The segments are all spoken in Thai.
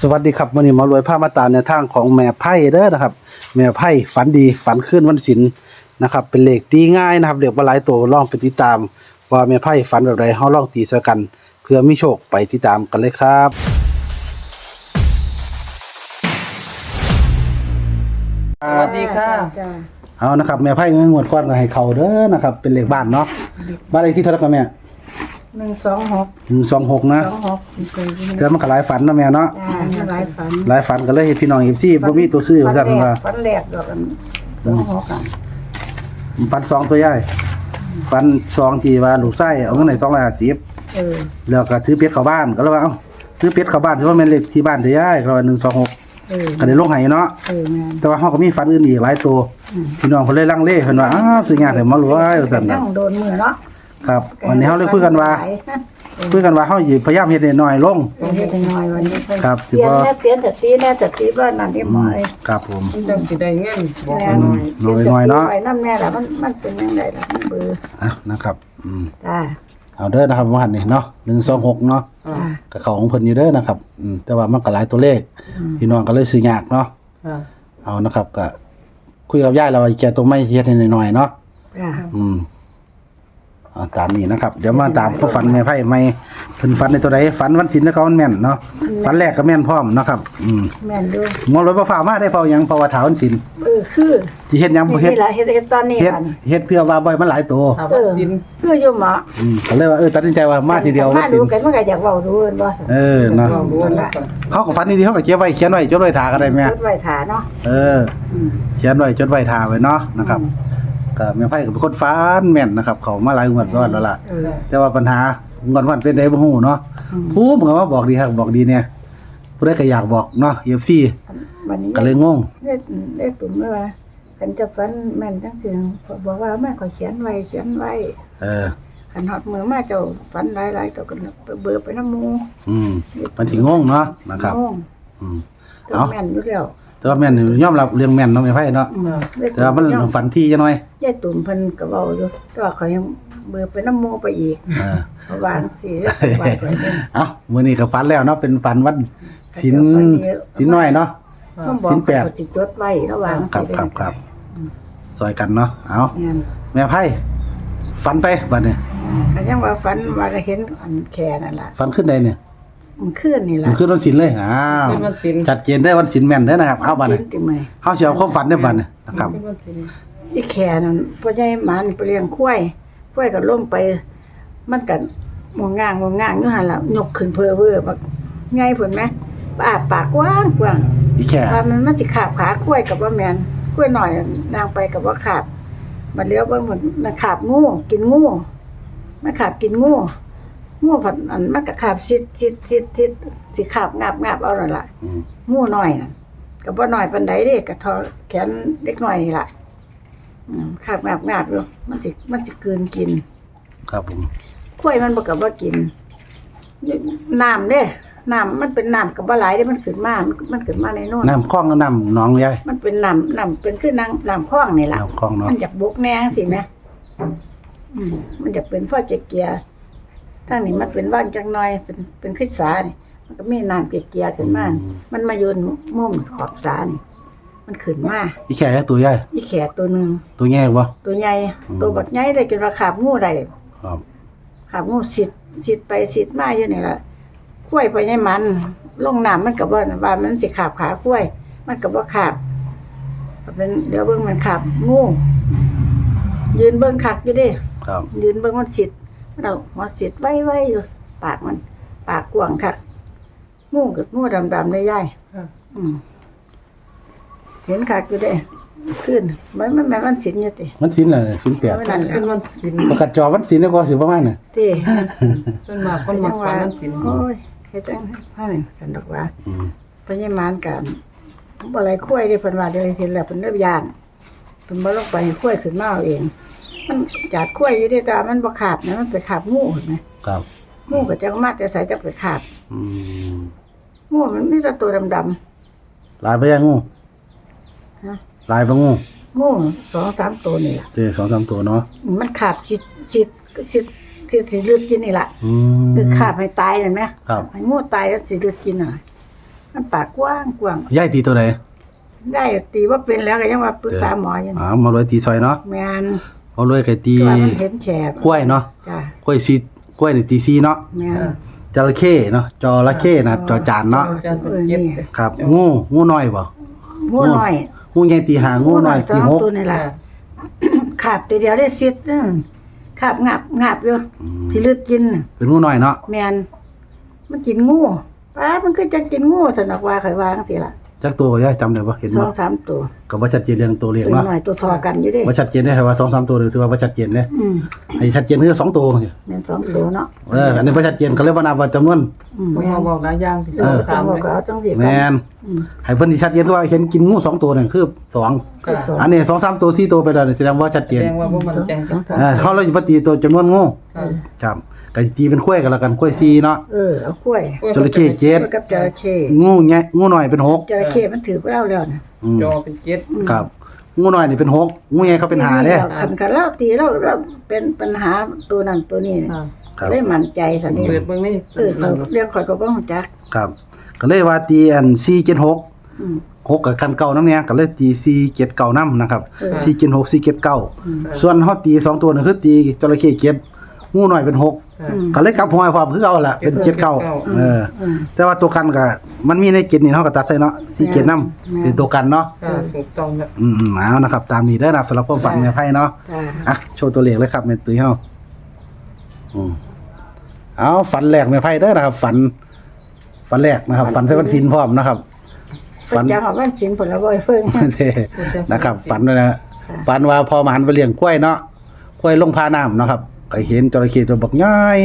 สวัสดีครับวันนี้หมารวยผ้ามาตราในทางของแม่ไพ่เด้อนะครับ แม่ไพ่ฝันดีฝันขึ้นวันศิลนะครับ เป็นเลขตีง่ายนะครับเด็กบหลายตัวลองไปติดตาม ว่าแม่ไพ่ฝันแบบไรเฮาลองตีซะกัน เพื่อมีโชคไปติดตามกันเลยครับ สวัสดีค่ะ จ้าเอานะครับแม่ไพ่เงินงวดก้อนก็ให้เขาเด้อนะครับ เป็นเลขบ้านเนาะบ้านเลขที่เท่าไหร่กันแม่ หนึ่งสองหกหนึ่งสองหกนะ สองหกอีกเลยแต่มันก็หลายฝันเนาะแม่เนาะจ้าไม่หลายฝันหลายฝันก็เลยเฮ็ดพี่น้องเอฟซีบ่มีตัวซื้อฝัว่าซั่นแรว่ากฝันแรกดอกกันสองหกอะฝันสองตัวใหญ่ฝันสองที่ว่าลูกไส้เอาเงินไหนสองร้อยห้าสิบเออแล้วก็ถือเป็ดเข้าบ้านก็เลยว่าเอ้าถือเป็ดเข้าบ้านถือว่าแม่นเลขที่บ้านเด้ยายก็ว่าหนึ่งสองหกเออก็ได้ลงให้เนาะ เออแม่นแต่ว่าเฮาก็มีฝันอื่นอีกหลายตัวอืมพี่น้องเพิ่นเลยลังเลเพิ่นว่าอ้าวสิยากให้มารวยว่าซั่นนั่น่ะงโดนมือเนาะ ครับวันนี้เฮาเลยคุยกันว่าคุยกันว่าเฮาสิพยายามเฮ็ดให้น้อยลง เฮ็ดน้อยวันนี้เพิ่นครับสิเสียนบ่แน่เสียนสติแน่สติว่านั่นนี่หมอยครับผมจังสิได้เงินบอกแน่หน่อยน้อยน้อยเนาะไว้น้ำแน่ล่ะมันมันเป็นยังไงล่ะมันเบื่ออะนะครับอืมจ้าเอาเด้อนะครับว่าหั่นนี่เนาะ126เนาะอ่าจ้าก็เข้าของเพิ่นอยู่เด้อนะครับอืมแต่ว่ามันก็หลายตัวเลขอืมพี่น้องก็เลยซื้อยากเนาะอ่าเอานะครับก็คุยกับยายเราไอ้แกตรงไม่เฮ็ดให้หน่อยๆเนาะจ้าอืมเอาตามนี้นะครับ เดี๋ยวมาตามผู้ฝันแม่ไพ่ไม่เพิ่นฝันในตัวใดฝันวันศิลป์แล้วก็มันแม่นเนาะฝันแรกก็แม่นพร้อมเนาะครับ อืมแม่นดูหมอรถบ่ฟ้ามาได้เฝ้าหยังเพราะว่าถาวันศิลป์เออคือสิเฮ็ดหยังบ่เฮ็ดนี่ล่ะเฮ็ดเฮ็ดตอนนี้เฮ็ดล่ะเฮ็ดเพื่อว่าบ่ให้มันหลายตัวถ้าเอว่าอจินคืออยู่หมออืมก็เลยว่าเออตัดสินใจว่ามาทีเดียวมาวันศิดูลป์กันมันก็อยากเว้าดูเอิ้นบ่เออเนาะลองดูแล้วกันเฮาก็ฝันดีๆเฮาก็เก็บไว้เขียนไว้จดไว้ท่าก็ได้แม่ จดไว้ถาเนาะเออ อืม เขียนไว้จดไว้ท่าไว้เนาะนะครับ ก็แม่ไพ่ก็เป็นคนฝันแม่นนะครับ เขามาหลายงวดซ้อนแล้วล่ะ เออ แต่ว่าปัญหางอนวันเป็นได้บ่ฮู้เนาะอืม ผู้มันก็ว่าบอกดีครับบอกดีเนี่ยผู้ใดก็อยากบอกเนาะ FC วันนี้ก็เลยงงได้ได้ตุ่มเลยว่าคันจะฝันแม่นจังซี่บอกว่าแม่ก็เขียนไว้เขียนไว้เออคันฮอดมือมาเจ้าฝันหลายๆก็ก็ไปเบื่อไปน้ำหมูอืมมันสิงงเนาะนะครับ งงอืม ตัวเอ้าแม่นอยู่แล้ว แต่ว่าแม่นยอมรับเรื่องแม่นเนาะไม่ไผเนาะอืมได้แต่ว่ามันตุ่มฝันที่จังหน่อยยายตุ่มเพิ่นก็เว้าอยู่แต่ว่าเขายังเบื่อไปน้ำหมูไปอีกเออ เพราะว่าจังซี่ไว้ไว้เด้อเอ้ามื้อนี้ก็ฝันแล้วเนาะเป็นฝันวันศีลศีลน้อยเนาะ มันบอกสินแปด เขาสิจดไว้ระหว่างครับสิครับครับซอยกันเนาะเอ้าแม่นแม่ไผฝันไปบัดนี้ก็ยังว่าฝันว่าได้เห็นอันแค่นั่นล่ะฝันขึ้นใดเนี่ย มันขึ้นนี่มัล่ะนขึ้นวันศีลเลยอ้าวเป็นวันศิลชัดเจนได้วันศีลแม่นเด้อนะครับเอาบัดนี้ขึ้นติไหมเฮาสิเอาความฝันได้บัดนี้นะครับ เป็นวันศิลอีแค่นั้นพ่อใหญ่หมันไปเลี้ยงควายควายก็ลงไป มันก็มองง่างมองง่างอยู่หั่นล่ะยกขึ้นเพอเว้อบักใหญ่พุ่นไหมอ้าปากกว้างกว้างอีแค่ว่ามันมันสิขาบขาควายกับว่าแม่นควายหน่อยนางไปกับว่าขาบมันเลี้ยวเบิ่งมันมันขาบงูกินงูมันขาบกินงู งูผัดอันมันก็ขาบซิดซิดซิดซิดสิขาบงาบงาบเอานั่นล่ะอืมงูน้อยน่ะก็บ่น้อยปานใดเด้ก็ทอแขนเด็กน้อยนี่ล่ะอืมขาบงาบงาบอยู่มันสิมันสิกลืนกินครับผมข้วยมันบ่ก็บ่กินน้ำเด้น้ำมันเป็นน้ำก็บ่หลายเด้มันขึ้นมามันมันขึ้นมาในโน่นน้ำคลองกับน้ำหนองยายมันเป็นน้ำน้ำเป็นคือน้ำน้ำคลองนี่ล่ะ น้ำคลองเนาะมันอยากบกแนงสิแม่อืมมันจะเป็นพ่อเจเกียร์ ทางนี้มันเป็นว่างจังน้อยเป็นเป็นขึ้นสานี่มันก็มีน้ำเจเกียร์ขึ้นมามันมาโยนมุมขอบสานี่ มันขึ้นมาอีแค่แค่ตัวใหญ่อีแขกตัวหนึ่งตัวแง่บ่ตัวใหญ่อืมตัวบักใหญ่เลยจนว่าขาบงูได้ครับขาบงูสิดสิดไปสิดมาอยู่นี่ล่ะคุ้ยไปให้มัน ลงน้ำมันกับว่าว่ามันสิขาบขาคุ้ยมันกับว่าขาบเป็นเดี๋ยวเบิ่งมันขาบงูยืนเบิ่งคักอยู่เดิครับยืนเบิ่งมันสิด เราหัวสิดไว้ไว้อยู่ ปากมัน ปากกว้างคักงูกับงูดำๆได้ย่ายอืมเห็นคักอยู่เด้ขึ้นมันมันมันมันสินอยู่ติมันสินน่ะสินแปดมันมันขึ้นวันศิลประกาศจอมันสินแล้วก็สิประมาณน่ะติเป็นมากคนมักฝันวันศิลโอ้ยเฮ็ดจังไห้นี่สันดอกว่าอืมพญามารกันบ่อะไรคุ้ยเด้เพิ่นว่าเดี๋ยวเห็นแล้วเพิ่นเริ่มย่านเพิ่นบ่ลงไปให้คุ้ยขึ้นมาเอาเอง มันจัดคุ้ยอยู่เด้แต่ว่ามันบ่ขาบนะมันไปขาบงูเห็นไหมครับงูก็จังมาแต่ใส่จักไปขาบอืมงูมันมีแต่ตัวดำลายไปยังงูๆฮะลายไปงูงูสองสามตัวนี่ล่ะ เจอสองสามตัวเนาะมันขาบสิสิสิสิสิลึกกินนี่ล่ะ อืม คือขาบให้ตายนั่นแหมครับ ให้งูตายแล้วสิลึกกินน่ะมันปากกว้างกว้างยายตีตัวใดได้ตีว่าเป็นแล้วก็ยังว่าปรึกษาหมออยู่อ๋อหมารวยตีซอยเนาะแม่น หมารวยก็ตีตัวมันเห็นแฉบกล้วยเนาะจ้ะกล้วยซีกล้วยนี่ตีซีเนาะแม่นจระเข้เนาะจระเข้นะครับจอจานเนาะอาจารย์เป็นเจ็บเลยครับ งูงูน้อยบ่งูน้อยงูใหญ่ตีหางูน้อยสตีองหกตัวนี่แหละขาบตัวเดียวได้ซิดนึงขาบงับงับอยู่อืมที่ลึกกินน่ะเป็นงูน้อยเนาะแม่นมันกินงูป้าดมันคือจะกินงูสนอกว่าข่อยวาจังซี่ล่ะ จักตัวก็ยายจำได้บ่เห็นสอบ่งสามตัวก็บ่ชัดเจนเรื่องตัวเลขตัวเนาะหน่อยตัวทอกันอยู่เด้บ่ชัดเจนได้ครับว่าสองสามตัวเลยถือว่าบ่ชัดเจนเด้อืมให้ชัดเจนคือสองตัวแม่นสองตัวเนาะเอออันนี้บ่ชัดเจนก็เลยบ่นับว่าจำนวนอืมบ่แม่นมาบอกหลายอย่างที่เอสองอสามตัวเลยก็เอาจังซี่แม่นอืมให้เพิ่นที่ชัดเจนว่าเห็นกินงูสองตัวนั่นคือสองก็สองอันนี้สองสามตัวสี่ตัวไปแล้วนี่แสดงว่าชัดแสเจนดงว่าบ่มั่นใจสองสามเออเฮาเลยสิบ่ตีตัวจำนวนงูค่ะครับ ก็สิตีเป็นกล้วยกันแล้วกันกล้วยสี่เนาะ เออเอากล้วยจระเข้เจ็ดกล้วยกับจระเข้งูใหญ่งูน้อยเป็นหกจระเข้มันถือไปแล้วแล้วนะอืมจอเป็นเจ็ดอืมครับ งูน้อยนี่เป็นหกงูใหญ่เขาเป็นหาเด้ คันกันแล้วตีแล้วเราเป็นปัญหาตัวนั้นตัวนี้ค่ะครับเลยมั่นใจสันนี่เปิดเบิ่งนี่เออเขาเรื่องข่อยก็บ่รู้จัก ครับ ก็เลยว่าตีอัน476อืม หกกับคันเก่านำเนี่ยก็เลยตี479นำนะครับเออ476 479อืมส่วนเฮาตีสองตัวนั่นคือตีจระเข้เจ็ด งูน้อยเป็นหกค่ะอืมก็เลยกลับหัวให้ความคือเอาล่ะเป็นเจ็ดเก้าเออ อืม แต่ว่าตัวกันก็มันมีในเกณฑ์นี่เฮาก็ตัดใส่เนาะ4เกณฑ์นำแม่น เป็นตัวกันเนาะค่ะถูกต้องแล้วอืมๆเอานะครับ ตามนี้เด้อนะครับสำหรับความฝันแม่ไพ่เนาะ จ้าอะโชว์ตัวเลขเลยครับแม่ตุ้ยเฮาอืมเอาฝันแรกแม่ไพ่เด้อนะครับ ฝัน ฝันแรกนะครับ ฝันใส่วันศีลพร้อมนะครับ เพิ่นจะเอาวันศีลผลละบ่อยเพิ่ง เท่นะครับ ฝันไว้นะฝันว่าพอมาหันไปเลี้ยงกล้วยเนาะกล้วยลงพาน้ำเนาะครับ ก็เห็นจระเข้ตัวบักย่อย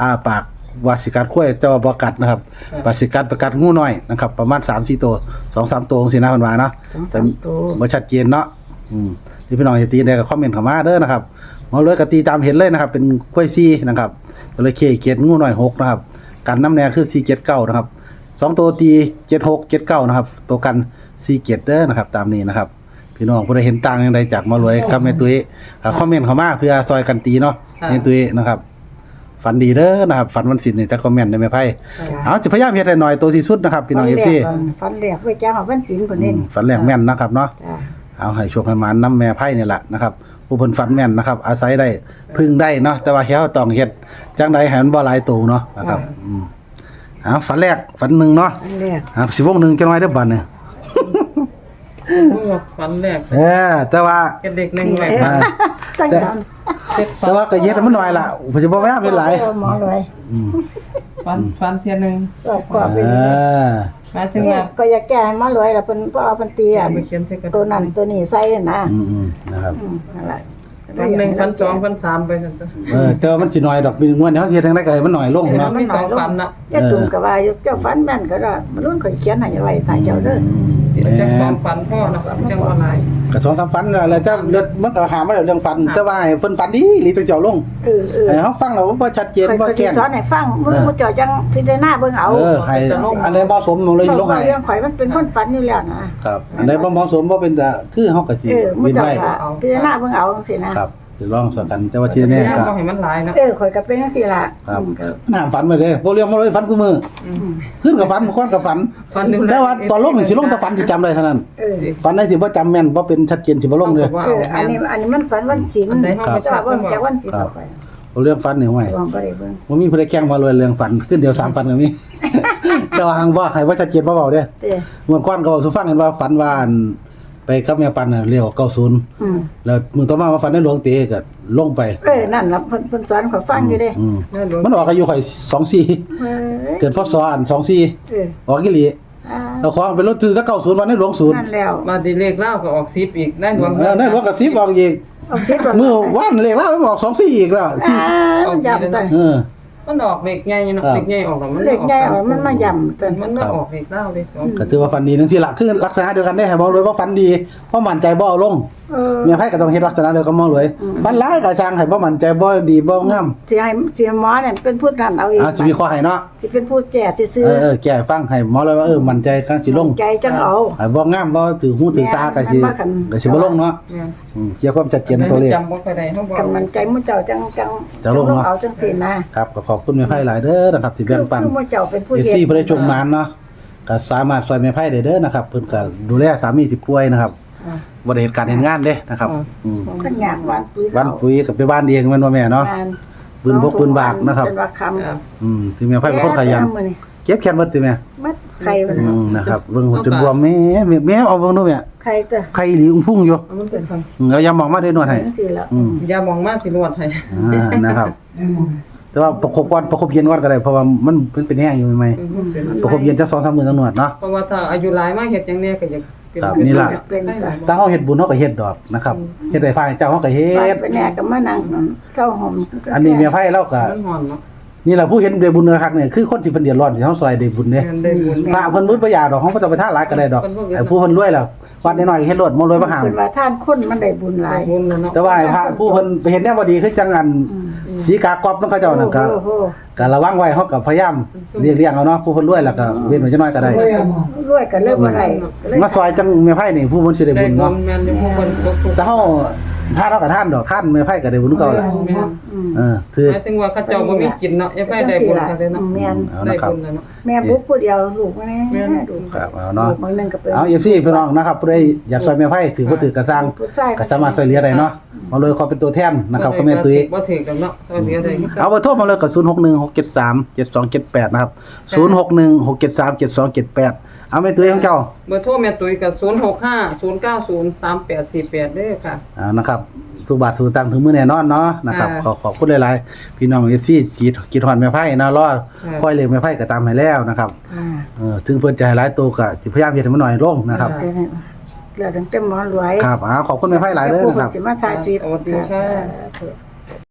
อ้าปากว่าสิกัดกล้วยแต่ว่าบ่กัดนะครับว่าสิกัดประกัดงูน้อยนะครับ ประมาณ3-4ตัว2-3ตัวจังซี่นะเพิ่นว่าเนาะสองสามตัวบ่ชัดเจนเนาะอืมที่พี่น้องจะตีได้ก็คอมเมนต์เข้ามาเด้อนะครับหมอเลยก็ตีตามเห็นเลยนะครับ เป็นกล้วยซีนะครับตัวเลยเคเกียรงูหน่อยหกนะครับกันน้ำแนวคือ4 7 9นะครับสองตัวตี7 6 7 9นะครับ ตัวกัน4 7เด้อนะครับ ตามนี้นะครับพี่น้องผู้ใดเห็นต่างอย่างใดจากหมอรวยกับแม่ตุ้ยก็คอมเมนต์เข้ามาเพื่อซอยกันตีเนาะ แม่ตุ้ยนะครับ ฝันดีเด้อนะครับ ฝันวันศิลป์นี่จะคอมเมนต์ได้ไหมไพ่เอาจะพยายามเฮ็ดให้หน่อยตัวที่สุดนะครับพี่น้องฟัเอฟแรซีกก่อนฟันแรกไว้จ้างเอาวันศีลพุ่นนี่ฝันแรกแม่นนะครับเนาะ จ้าเอาให้โชคให้หมานน้ำแม่ไพ่นี่แหละนะครับผู้เพิ่นฝันแม่นนะครับ อาศัยได้พึ่งได้เนาะแต่ว่าเฮาต้องเฮ็ดจังใดให้มันบ่หลายตัวเนาะนะครับอืมเอาฝันแรกฝันหนึ่งเนาะอันแรกอะสิวงหนึ่งจังไว้เด้อบัดนี้ฝันแรกเออแต่ว่าแค่เด็กหนึ่งแรกอ่าจังจัง แต่ว่าก็เฮ็ดให้มันน้อยล่ะผมสิบ่แวะเป็นหลายหมอเลยอืมฝันฝันเทียหนึงรอบกว่าไปเออหมายถึงเนี่ยว่าก็อยากแก้ให้หมอรวยล่ะเพิ่นบ่เอาเพิ่นตีอะไปเขียนใส่กระดาษตัวนั้นตัวนี้ใส่นะอืมอืมนะครับ อืมนั่นแหละฝันหนึ่งฝันสองฝันสามไปซั่นจ้ะ เออแต่ว่ามันสิน้อยดอกมีงวดเฮาสิเฮ็ดจังไดก็ให้มันน้อยลงเออเนาะมีสองฝันน่ะ ยายตุ่มก็ว่าอยู่เจ้าฝันแม่นก็ได้มันรุ่นข่อยเขียนให้ไว้ใส่เจ้าเด้อ จังสองฝันพ่อนะครับจังว่าหลายก็สองสามฝันแล้วแต่เลือดมันก็หามาแล้วเรื่องฝัน แต่ว่าให้เพิ่นฝันดีหรือตัวเจ้าลงเออเออให้เฮาฟังแล้วบ่ชัดเจนข่อยบ่ก็สิแก่นสอนให้ฟังมึงมึงเจ้าจังพิจารณาเบิ่งเอาเออให้อันใดบ่สมมันเลยลงให้ เรื่องข่อยมันเป็นคนฝันอยู่แล้วนะครับ อันใดบ่เหมาะสมบ่เป็นแต่คือเฮาก็สิเออมึงวินเจ้าไว้ก็พิจารณาเบิ่งเอาจังซี่นะครับ สิลองสกัน แต่ว่าที่แน่ย่างก็บ่ให้มันหลายเนาะเออข่อยก็เป็นจังซี่ล่ะครับอืมก็มันห้ามฝันไว้เด้บ่เรื่องบ่เลยฝันคือมืออืม ขึ้นกับฝันบ่ควรกับฝัน ฝันอยู่แต่ว่าตอนลงนี่สิลงแต่ฝันที่จำได้เท่านั้น เออฝันได้สิบ่จำแม่นบ่เป็นชัดเจนสิบ่ลงเลย ว่าเอออันนี้อันนี้มันฝันวันศีลอันใดเฮาแต่บ่ว่าชัดเบิ่งจากวันศีลครับเอาไปบ่เรื่องฝันนี่ห้วยลองบ่ได้เบิ่งบ่มีผู้ใดแกล้งมารวยเรื่องฝันขึ้นเดียวสามฝันก็มี แต่ว่าหังบ่ให้ว่าชัดเจนบ่เว้าเด้ เด้อ เมื่อก่อนก็เว้าสู่ฟังกันว่าฝันว่าอัน ไปกับแม่ปันน่ะเรียกว่า90อืมแล้วมื้อต่อมาว่าฝันในหลวงเตก็ลงไป เออนั่นล่ะเพิ่นเพิ่นสอนข่อยฟังอยู่เด้อืมแม่หลวงมันออกอายุข่อย24เออเกิดพศอัน24เออออกอีหลีอ่าเอาของเป็นรถถือถ้า90วันในหลวงศูนย์นั่นแล้วมาดีเลขเล่าก็ออก10อีกได้หลวงเออในหลวงก็10ออกอีกเอาสิก่อนมื้อวันเลขลาวมันออก24อีกแล้วอ่ามันย่ำตันเออ มันออกเลขใหญ่เนาะครับเลขใหญ่ออกแล้วมันเล็กใหญ่เอามันมาย่ำตันมันไม่ออกเลขเล่าเลยสองก็ถือว่าฝันดีจังซี่ล่ะคือลักษณะเดียวกันได้ให้บอกเลยว่าฝันดีเพราะมั่นใจบ่เอาลงเออเมียไผก็ต้องเฮ็ดลักษณะเดียวกับหมอรวยอืมฝันร้ายก็ช่างให้บ่มั่นใจบ่ดีบ่งามสิให้สิให้หมอเนี่ยเป็นผู้นั้นเอาเองอ่าสิวิเคราะห์ให้เนาะสิเป็นผู้แก่ซื่อเออเออแก้ให้ฟังให้หมอเลยว่าเออมั่นใจกลางสิลงใจจังเอา ให้บ่งามบ่ถือหูถือตาก็สิแม่นมันบ่คัน ก็สิบ่ลงเนาะเนี่ยอืมเกี่ยวกับความชัดเจนตัวเลข จำบ่ค่อยได้เฮาบ่กำมันใจมื้อเจ้าจังจังจะลงเนาะ เอาจังซี่นะครับก็ขอบคุณแม่ไผหลายเด้อนะครับที่แบ่งปัน คือมื้อเจ้าเป็นผู้เอเฮ็ด ซี่บ่ได้จงมานเนาะก็สามารถซอยแม่ไพ่ได้เด้อนะครับ เพิ่นก็ดูแลสามีที่ป่วยนะครับอ่า บ่ได้เหตุการณ์เห็นงานเด้นะครับอ่าอืมขันอยากหวานปุ๋ยวันปุ๋ยกับไปบ้านเองแม่นบ่แม่เนาะ งานปืนพกปืนบากนะครับ เป็นว่าคำอ่าอืมถึงแม่ไพ่เป็นคนขยันแก้มื้อนี้เก็บแขนเบิดติแม่มัดไข่มันอืมนะครับเบิ่งจนบวมแม่แม่แม่เอาเบิ่งดูแม่ไข่จ้ะไข่หลีอุ้งพุ่งอยู่เอามันเป็นฟังอืมเอายามองมาได้นวดให้จังซี่แล้วอืมอย่ามองมากสินวดให้อ่านะครับ แต่ว่าประคบก่อนประคบเย็นก่อนก็ได้เพราะว่ามันมันเป็นแห้งอยู่ใหม่อืมเป็นๆประคบเย็นจัก2-3มื้อจังนวดเนาะเพราะว่าถ้าอายุหลายมากเฮ็ดอย่างเนี้ยก็อยากเป็น ครับนี่ล่ะ เป็นได้หลายถ้าเฮาเฮ็ดบุญเฮาก็เฮ็ดดอกนะครับเฮ็ดได้พายเจ้าเฮาก็เฮ็ไปดไปแหน่ก็มานั่งเศร้าห่ม อันนี้แม่ไพ่เราก็ มันหอนเนาะ นี่แหละผู้เห็นได้บุญเนื้อคักเนี่ยคือคนที่เพิ่นเดือดร้อนสิเฮาซอยได้บุญเด้งานได้บุญพระเพิ่นบ่ประหยัดดอกเฮาบ่ต้องไปท่าหลายก็ได้ดอกเพิ่นบ่เฮ็ดไอ้ผู้เพิ่นรวยแล้ววัดน้อยๆเฮ็ดรถบ่รวยบ่ห่างเพิ่นว่าท่านคนมันได้บุญหลาได้ยบุญแล้วเนาะแต่ว่าไอ้พระผู้เพิ่นไปเห็นแนวบ่ดีคือจังอันอืมสีกากอบนำเขาเจ้านั่นก็โอ้โหก็ระวังไว้เฮาก็พยายามเรียกๆเอาเนาะผู้เพิ่นรวยแล้วก็เว้นไว้จักหน่อยก็ได้รวยกันเริ่มบ่ได้ก็เลยมาซอยจังแม่ไผนี่ผู้เพิ่นสิได้ได้บุญบุเนาะญแม่นอยู่ผู้คนตกทุกข์แต่เฮาถ้าเราก็ท่านดอกท่านแม่ไผก็ได้บุญคือเก่าล่ะแม่นอืมเออคือหมายถึงว่าเขาเจ้าบ่มีกินเนาะอย่าไปได้บุญกันเลยเนาะแม่นเอาได้นะครับ บุญแล้วเนาะ แม่บุ๊กผู้เดียวลูกมาแม่แน่น ดูครับเอาเนาะลูกบางนึงก็เป็นเอา FC พี่น้องนะครับผู้ใดอยากซอยแม่ไผถือบ่ถือกระซังผู้ชายก็สามารถช่วยเหลือได้เนาะมาเลยขอเป็นตัวแทนนะครับก็แม่ตุ้ย บ่ถือกันเนาะซอยเหลือได้คือกันเอาเบอร์โทรมาเลยกับ 061 673 7278 นะครับ 061 673 7278 เอาแม่ตุ้ยของเจ้าเบอร์โทรแม่ตุ้ยก็065 090 3848เด้อค่ะ อ่านะครับสุบาทสู่ตังค์ถึงมื้อแน่นอนเนาะนะครับอ่าขอขอบคุณหลายๆพี่น้อง FC กีดกีดฮอนแม่ไพ่นะรออ่าค่อยเลี้ยงแม่ไพ่ก็ตามให้แล้วนะครับอ่าเออถึงเพิ่นจะให้หลายตัวก็สิพยายามเฮ็ดให้มันน้อยลงนะครับเหลือตั้งแต่หมอรวยครับอ่าขอบคุณแม่ไพ่หลายเด้อนะครับสิมาถ่ายคลิปสวัสดีค่ะค่ะ